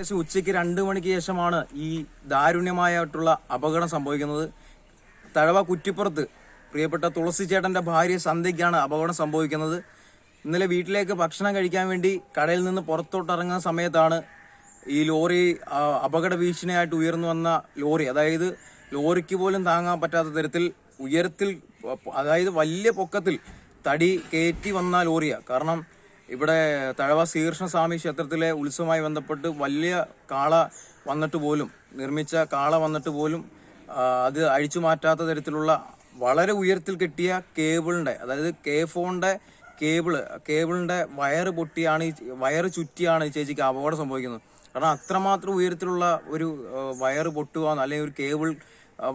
ഏകദേശം ഉച്ചയ്ക്ക് രണ്ട് മണിക്ക് ശേഷമാണ് ഈ ദാരുണ്യമായിട്ടുള്ള അപകടം സംഭവിക്കുന്നത്. തഴവ കുറ്റിപ്പുറത്ത് പ്രിയപ്പെട്ട തുളസി ചേട്ടന്റെ ഭാര്യ സന്ധ്യയ്ക്കാണ് അപകടം സംഭവിക്കുന്നത്. ഇന്നലെ വീട്ടിലേക്ക് ഭക്ഷണം കഴിക്കാൻ വേണ്ടി കടയിൽ നിന്ന് പുറത്തോട്ട് ഇറങ്ങുന്ന സമയത്താണ് ഈ ലോറി അപകട ഭീഷണിയായിട്ട് ഉയർന്നു വന്ന ലോറി. അതായത് ലോറിക്ക് പോലും താങ്ങാൻ പറ്റാത്ത തരത്തിൽ ഉയരത്തിൽ അതായത് വലിയ പൊക്കത്തിൽ തടി കയറ്റി വന്ന ലോറിയാണ് കാരണം ഇവിടെ തഴവ ശ്രീകൃഷ്ണസ്വാമി ക്ഷേത്രത്തിലെ ഉത്സവമായി ബന്ധപ്പെട്ട് വലിയ കാള വന്നിട്ട് പോലും നിർമ്മിച്ച കാള വന്നിട്ട് പോലും അത് അഴിച്ചു മാറ്റാത്ത തരത്തിലുള്ള വളരെ ഉയരത്തിൽ കെട്ടിയ കേബിളിന്റെ അതായത് കെ ഫോണിന്റെ കേബിൾ കേബിളിന്റെ വയറ് പൊട്ടിയാണ് ഈ വയറ് ചുറ്റിയാണ് ഈ ചേച്ചിക്ക് അപകടം സംഭവിക്കുന്നത്. കാരണം അത്രമാത്രം ഉയരത്തിലുള്ള ഒരു വയറ് പൊട്ടുക അല്ലെങ്കിൽ ഒരു കേബിൾ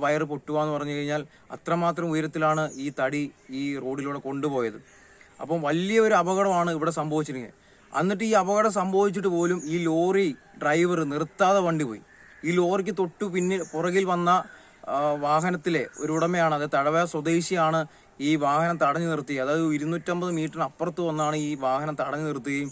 വയറ് പൊട്ടുക എന്ന് പറഞ്ഞു കഴിഞ്ഞാൽ അത്രമാത്രം ഉയരത്തിലാണ് ഈ തടി ഈ റോഡിലൂടെ കൊണ്ടുപോയത്. അപ്പം വലിയൊരു അപകടമാണ് ഇവിടെ സംഭവിച്ചിരിക്കുന്നത്. എന്നിട്ട് ഈ അപകടം സംഭവിച്ചിട്ട് പോലും ഈ ലോറി ഡ്രൈവർ നിർത്താതെ വണ്ടി പോയി. ഈ ലോറിക്ക് തൊട്ടു പിന്നിൽ പുറകിൽ വന്ന വാഹനത്തിലെ ഒരു ഉടമയാണ്. അത് തടവ സ്വദേശിയാണ്. ഈ വാഹനം തടഞ്ഞു നിർത്തി. അതായത് ഇരുന്നൂറ്റമ്പത് മീറ്ററിന് അപ്പുറത്ത് വന്നാണ് ഈ വാഹനം തടഞ്ഞു നിർത്തുകയും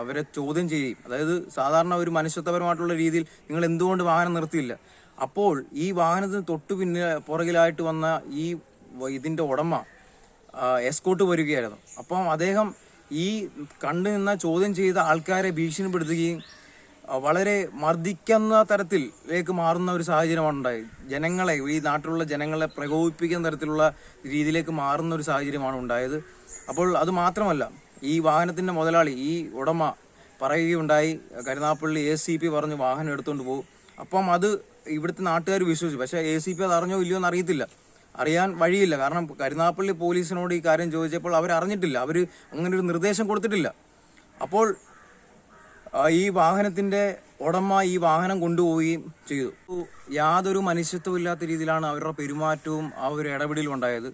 അവരെ ചോദ്യം ചെയ്യുകയും. അതായത് സാധാരണ ഒരു മനുഷ്യത്വപരമായിട്ടുള്ള രീതിയിൽ നിങ്ങൾ എന്തുകൊണ്ട് വാഹനം നിർത്തിയില്ല? അപ്പോൾ ഈ വാഹനത്തിന് തൊട്ടു പിന്നിൽ പുറകിലായിട്ട് വന്ന ഈ ഇതിന്റെ ഉടമ എസ്കോട്ട് വരികയായിരുന്നു അപ്പം അദ്ദേഹം ഈ കണ്ടു നിന്ന ചോദ്യം ചെയ്ത ആൾക്കാരെ ഭീഷണിപ്പെടുത്തുകയും വളരെ മർദ്ദിക്കുന്ന തരത്തിലേക്ക് മാറുന്ന ഒരു സാഹചര്യമാണ് ഉണ്ടായത്. ജനങ്ങളെ ഈ നാട്ടിലുള്ള ജനങ്ങളെ പ്രകോപിപ്പിക്കുന്ന തരത്തിലുള്ള രീതിയിലേക്ക് മാറുന്ന ഒരു സാഹചര്യമാണ് ഉണ്ടായത്. അപ്പോൾ അത് മാത്രമല്ല ഈ വാഹനത്തിന്റെ മുതലാളി ഈ ഉടമ പറയുകയുണ്ടായി കരുനാപ്പള്ളി എ സി പി പറഞ്ഞ് വാഹനം എടുത്തുകൊണ്ട് പോകും അപ്പം അത് ഇവിടുത്തെ നാട്ടുകാർ വിശ്വസിച്ചു. പക്ഷേ എ സി പി അത് അറിഞ്ഞോ ഇല്ലയോ എന്ന് അറിയത്തില്ല. അറിയാൻ വഴിയില്ല. കാരണം കരുനാപ്പള്ളി പോലീസിനോട് ഈ കാര്യം ചോദിച്ചപ്പോൾ അവർ അറിഞ്ഞിട്ടില്ല. അവർ അങ്ങനെ ഒരു നിർദ്ദേശം കൊടുത്തിട്ടില്ല. അപ്പോൾ ഈ വാഹനത്തിന്റെ ഉടമ ഈ വാഹനം കൊണ്ടുപോവുകയും ചെയ്തു. യാതൊരു മനുഷ്യത്വമില്ലാത്ത രീതിയിലാണ് അവരുടെ പെരുമാറ്റവും ആ ഒരു ഇടപെടലും ഉണ്ടായത്.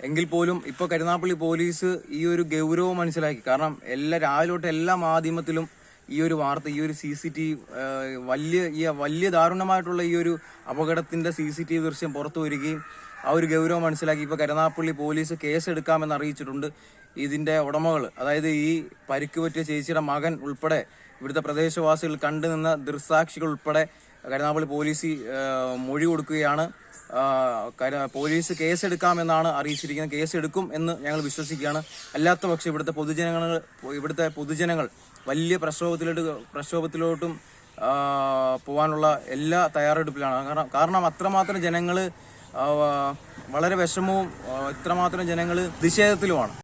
എങ്കിൽ പോലും ഇപ്പോൾ കരുനാപ്പള്ളി പോലീസ് ഈ ഒരു ഗൗരവം മനസ്സിലാക്കി. കാരണം എല്ലാ രാവിലെ തൊട്ട് എല്ലാ മാധ്യമത്തിലും ഈ ഒരു വാർത്ത ഈ ഒരു സി സി ടി വലിയ ഈ വലിയ ദാരുണമായിട്ടുള്ള ഈ ഒരു അപകടത്തിന്റെ സി സി ടി വി ദൃശ്യം പുറത്തു വരികയും ആ ഒരു ഗൗരവം മനസ്സിലാക്കി ഇപ്പൊ കരുനാപ്പള്ളി പോലീസ് കേസ് എടുക്കാമെന്ന് അറിയിച്ചിട്ടുണ്ട്. ഇതിന്റെ ഉടമകൾ അതായത് ഈ പരിക്ക് പറ്റിയ ചേച്ചിയുടെ മകൻ ഉൾപ്പെടെ ഇവിടുത്തെ പ്രദേശവാസികൾ കണ്ടുനിന്ന ദൃസാക്ഷികൾ ഉൾപ്പെടെ കരുനാപ്പള്ളി പോലീസ് മൊഴി കൊടുക്കുകയാണ്. പോലീസ് കേസെടുക്കാമെന്നാണ് അറിയിച്ചിരിക്കുന്നത്. കേസെടുക്കും എന്ന് ഞങ്ങൾ വിശ്വസിക്കുകയാണ്. അല്ലാത്ത പക്ഷം ഇവിടുത്തെ പൊതുജനങ്ങൾ ഇവിടുത്തെ പൊതുജനങ്ങൾ വലിയ പ്രക്ഷോഭത്തിലോട്ട് പ്രക്ഷോഭത്തിലോട്ടും പോകാനുള്ള എല്ലാ തയ്യാറെടുപ്പിലാണ്. കാരണം കാരണം അത്രമാത്രം ജനങ്ങൾ വളരെ വിഷമവും ഇത്രമാത്രം ജനങ്ങൾ പ്രതിഷേധത്തിലുമാണ്